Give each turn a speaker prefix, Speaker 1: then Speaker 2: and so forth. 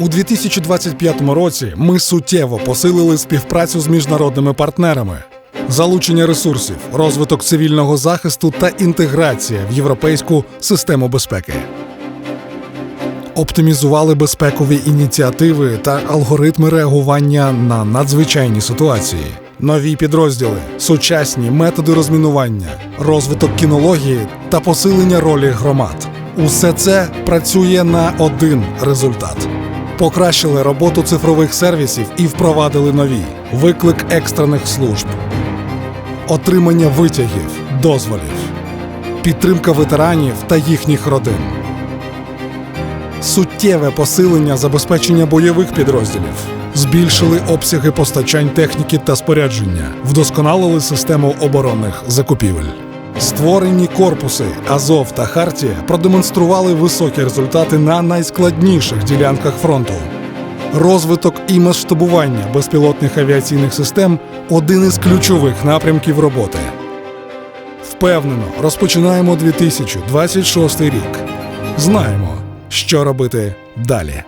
Speaker 1: У 2025 році ми суттєво посилили співпрацю з міжнародними партнерами, залучення ресурсів, розвиток цивільного захисту та інтеграція в європейську систему безпеки. Оптимізували безпекові ініціативи та алгоритми реагування на надзвичайні ситуації, нові підрозділи, сучасні методи розмінування, розвиток кінології та посилення ролі громад. Усе це працює на один результат. Покращили роботу цифрових сервісів і впровадили нові. Виклик екстрених служб, отримання витягів, дозволів, підтримка ветеранів та їхніх родин. Суттєве посилення забезпечення бойових підрозділів, збільшили обсяги постачань техніки та спорядження, вдосконалили систему оборонних закупівель. Створені корпуси Азов та Хартія продемонстрували високі результати на найскладніших ділянках фронту. Розвиток і масштабування безпілотних авіаційних систем один із ключових напрямків роботи. Впевнено, розпочинаємо 2026 рік. Знаємо, що робити далі.